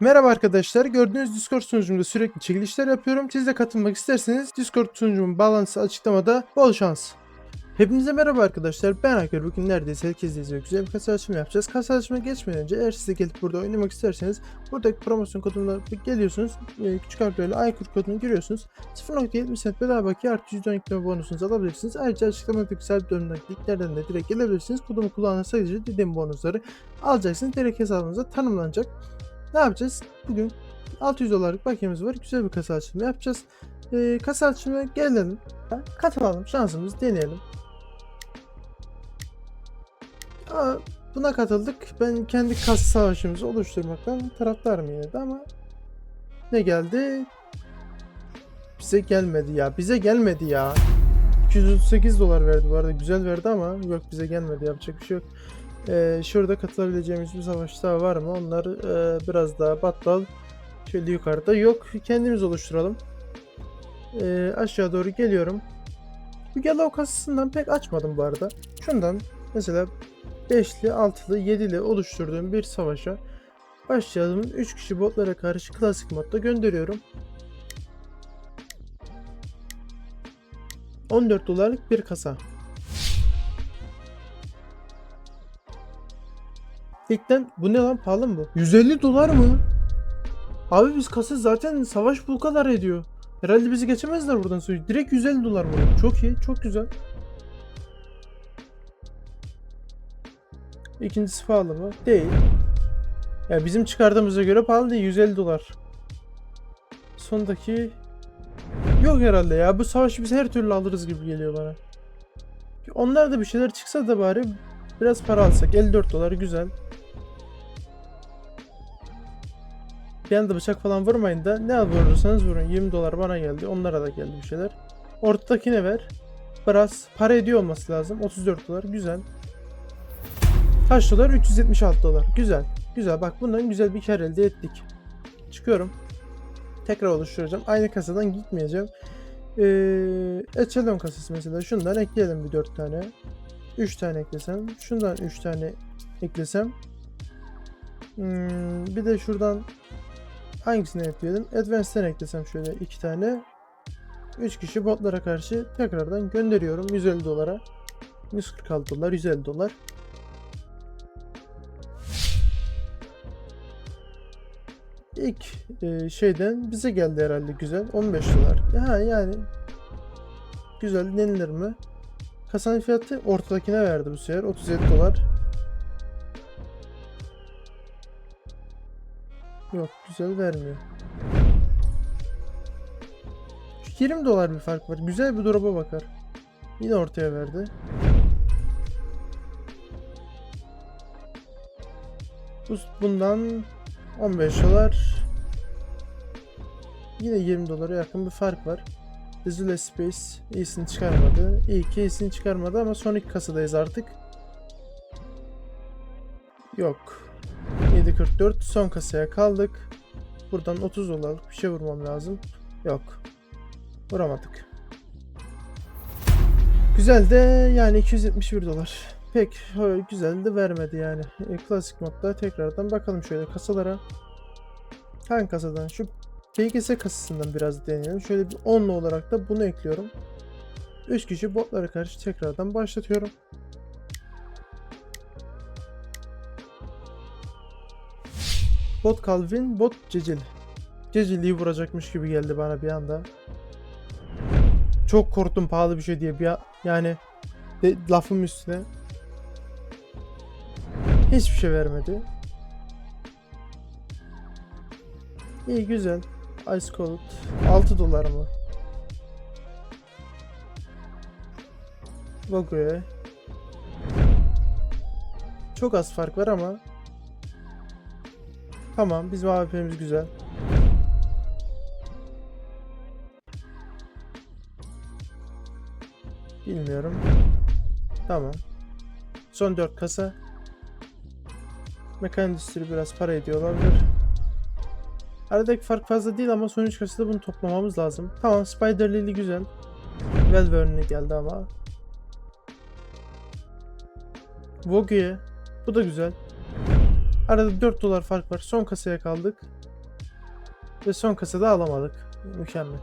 Merhaba arkadaşlar. Gördüğünüz Discord sunucumda sürekli çekilişler yapıyorum. Siz de katılmak isterseniz Discord sunucumun bağlantısı açıklamada. Bol şans. Hepinize merhaba arkadaşlar. Ben Akar. Bugün neredeyse herkes izliyor. Güzel bir kasa açımı yapacağız. Kasa açımına geçmeden önce eğer siz de gelip burada oynamak isterseniz buradaki promosyon koduna geliyorsunuz. Ee, Küçük harflerle Aykurt kodunu giriyorsunuz. 0.70 cent bedava bakiye artı %10 yükleme bonusunuzu alabilirsiniz. Ayrıca açıklamadaki sabit bölümdeki linklerden de direkt gelebilirsiniz. Kodumu kullanarak sadece dediğim bonusları alacaksınız. Direkt hesabınıza tanımlanacak. Ne yapacağız? Bugün 600 dolarlık bakiyemiz var. Güzel bir kasa açılımı yapacağız. Ee, kasa açılımına gelelim. Katılalım. Şansımızı deneyelim. Aa, buna katıldık. Ben kendi kasa savaşımızı oluşturmaktan taraftarım yine de ama ne geldi? Bize gelmedi ya. Bize gelmedi ya. 238 dolar verdi bu arada. Güzel verdi ama yok bize gelmedi. Yapacak bir şey yok. Ee, şurada katılabileceğimiz bir savaş daha var mı? Onlar e, biraz daha battal. Şöyle yukarıda yok. Kendimiz oluşturalım. Ee, aşağı doğru geliyorum. Bu Yellow kasasından pek açmadım bu arada. Şundan mesela 5'li, 6'lı, 7'li oluşturduğum bir savaşa başlayalım. 3 kişi botlara karşı klasik modda gönderiyorum. 14 dolarlık bir kasa. İlkten bu ne lan pahalı mı bu? 150 dolar mı? Abi biz kasa zaten savaş bu kadar ediyor. Herhalde bizi geçemezler buradan sonra. Direkt 150 dolar bu. Çok iyi, çok güzel. İkincisi pahalı mı? Değil. Ya bizim çıkardığımıza göre pahalı değil. 150 dolar. Sondaki yok herhalde ya. Bu savaşı biz her türlü alırız gibi geliyor bana. Onlar da bir şeyler çıksa da bari biraz para alsak. 54 dolar güzel. Bir anda bıçak falan vurmayın da ne vurursanız vurun. 20 dolar bana geldi. Onlara da geldi bir şeyler. Ortadakine ver. Biraz para ediyor olması lazım. 34 dolar. Güzel. Kaç dolar? 376 dolar. Güzel. Güzel. Bak bundan güzel bir kar elde ettik. Çıkıyorum. Tekrar oluşturacağım. Aynı kasadan gitmeyeceğim. Ee, Echelon kasası mesela. Şundan ekleyelim bir 4 tane. 3 tane eklesem. Şundan 3 tane eklesem. Hmm, bir de şuradan hangisini ekleyelim? Advanced'den eklesem şöyle 2 tane. 3 kişi botlara karşı tekrardan gönderiyorum 150 dolara. 146 dolar, 150 dolar. İlk e, şeyden bize geldi herhalde güzel. 15 dolar. Ha yani güzel denilir mi? Kasanın fiyatı ortadakine verdi bu sefer. 37 dolar. Yok güzel vermiyor. 20 dolar bir fark var. Güzel bir drop'a bakar. Yine ortaya verdi. Bu, bundan 15 dolar. Yine 20 dolara yakın bir fark var. Azule Space iyisini çıkarmadı. İyi ki iyisini çıkarmadı ama son iki kasadayız artık. Yok. 7.44 son kasaya kaldık. Buradan 30 dolarlık bir şey vurmam lazım. Yok. Vuramadık. Güzel de yani 271 dolar. Pek güzel de vermedi yani. E, klasik modda tekrardan bakalım şöyle kasalara. Hangi kasadan? Şu PGS kasasından biraz deneyelim. Şöyle bir 10'lu olarak da bunu ekliyorum. 3 kişi botlara karşı tekrardan başlatıyorum. Bot Calvin, bot Cecil. Cecil'i vuracakmış gibi geldi bana bir anda. Çok korktum pahalı bir şey diye bir yani de, lafım üstüne. Hiçbir şey vermedi. İyi güzel. Ice Cold 6 dolar mı? Vogue. Çok az fark var ama Tamam bizim AWP'miz güzel. Bilmiyorum. Tamam. Son 4 kasa. Mekan endüstri biraz para ediyor olabilir. Aradaki fark fazla değil ama son 3 kasada bunu toplamamız lazım. Tamam Spider Lily güzel. Welvern'e geldi ama. Vogue. Bu da güzel. Arada 4 dolar fark var. Son kasaya kaldık. Ve son kasada alamadık. Mükemmel.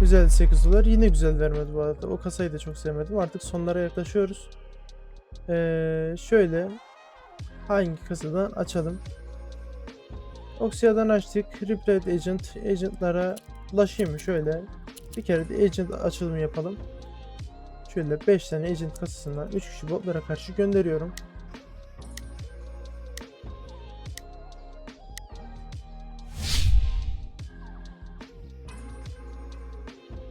Güzel 8 dolar. Yine güzel vermedi bu arada. O kasayı da çok sevmedim. Artık sonlara yaklaşıyoruz. Ee, şöyle hangi kasadan açalım? Oxia'dan açtık. Replay Agent. Agent'lara ulaşayım mı? Şöyle bir kere de Agent açılımı yapalım. Şöyle 5 tane Agent kasasından 3 kişi botlara karşı gönderiyorum.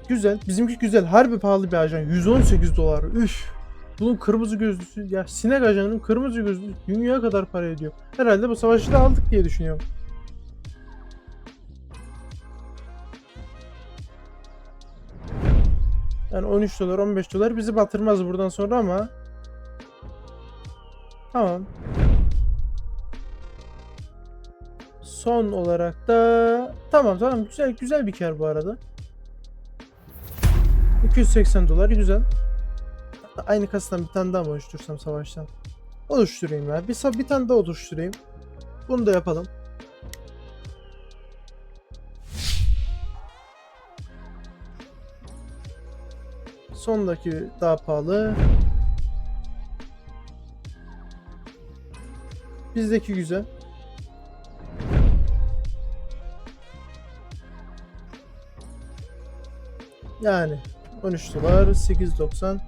Güzel. Bizimki güzel. Harbi pahalı bir ajan. 118 dolar. Üf. Bunun kırmızı gözlüsü. Ya sinek ajanının kırmızı gözlüsü dünya kadar para ediyor. Herhalde bu savaşı da aldık diye düşünüyorum. Yani 13 dolar 15 dolar bizi batırmaz buradan sonra ama Tamam. Son olarak da tamam tamam güzel güzel bir kar bu arada. 280 dolar güzel. Aynı kasadan bir tane daha mı oluştursam savaştan? Oluşturayım ya. Bir, bir tane daha oluşturayım. Bunu da yapalım. Sondaki daha pahalı. Bizdeki güzel. Yani 13 dolar 8.90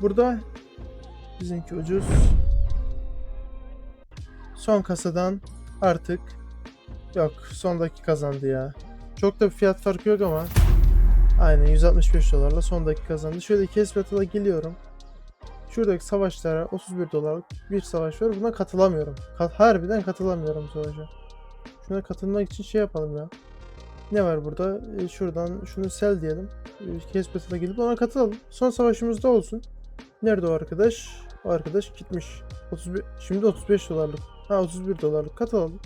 Burada bizimki ucuz. Son kasadan artık yok sondaki kazandı ya. Çok da bir fiyat farkı yok ama aynen 165 dolarla sondaki kazandı. Şöyle kes batıla geliyorum. Şuradaki savaşlara 31 dolarlık bir savaş var. Buna katılamıyorum. Kat harbiden katılamıyorum savaşa. Şuna katılmak için şey yapalım ya. Ne var burada? E, şuradan şunu sel diyelim. E, Kes batıla gidip ona katılalım. Son savaşımız da olsun. Nerede o arkadaş? O arkadaş gitmiş. 31, şimdi 35 dolarlık. Ha 31 dolarlık katılalım.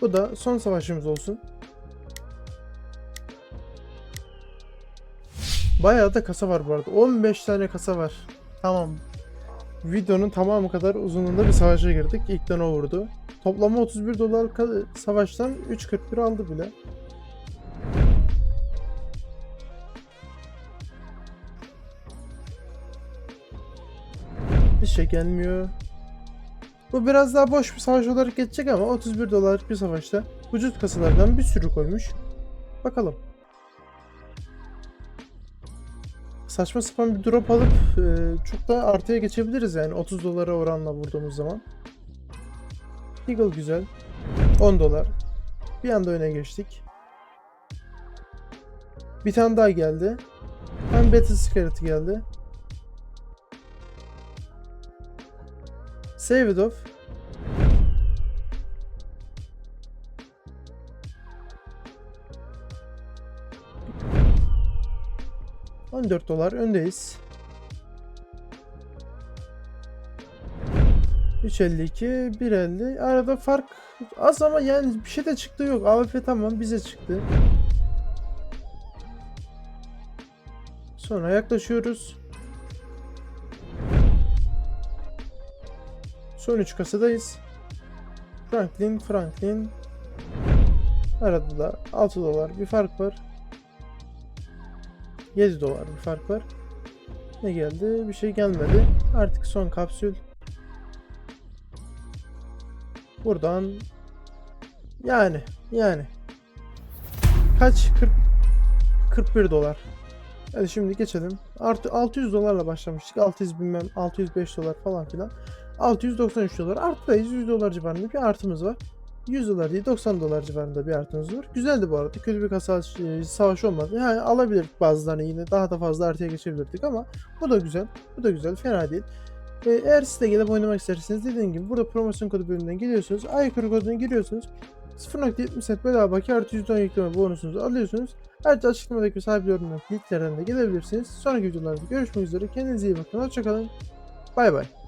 Bu da son savaşımız olsun. Bayağı da kasa var bu arada. 15 tane kasa var. Tamam. Videonun tamamı kadar uzunluğunda bir savaşa girdik. İlkten o vurdu. Toplama 31 dolarlık ka- savaştan 3.41 aldı bile. Bir şey gelmiyor. Bu biraz daha boş bir savaş olarak geçecek ama 31 dolarlık bir savaşta vücut kasalardan bir sürü koymuş. Bakalım. Saçma sapan bir drop alıp e, çok daha artıya geçebiliriz yani 30 dolara oranla vurduğumuz zaman. Eagle güzel. 10 dolar. Bir anda öne geçtik. Bir tane daha geldi. Hem Battle Secret geldi. Save it off. ...14 dolar öndeyiz. 3.52, 1.50. Arada fark az ama yani bir şey de çıktı yok. AWP tamam bize çıktı. Sonra yaklaşıyoruz. Son 3 kasadayız. Franklin, Franklin. Arada da 6 dolar bir fark var. 7 dolar bir fark var. Ne geldi? Bir şey gelmedi. Artık son kapsül. Buradan yani yani kaç 40 41 dolar. Hadi şimdi geçelim. Artı 600 dolarla başlamıştık. 600 bilmem 605 dolar falan filan. 693 dolar. Artıdayız. 100 dolar civarında bir artımız var. 100 dolar değil 90 dolar civarında bir artımız var. Güzeldi bu arada. Kötü bir kasa e, savaş olmadı. Yani alabilirdik bazılarını yine daha da fazla artıya geçebilirdik ama bu da güzel. Bu da güzel. Fena değil. E, eğer siz de gelip oynamak isterseniz dediğim gibi burada promosyon kodu bölümünden geliyorsunuz. Aykırı koduna giriyorsunuz. 0.70 set bedava baki artı %10 yükleme bonusunuzu alıyorsunuz. Ayrıca açıklamadaki sahip yorumlar linklerden de gelebilirsiniz. Sonraki videolarda görüşmek üzere. Kendinize iyi bakın. Hoşçakalın. Bay bay.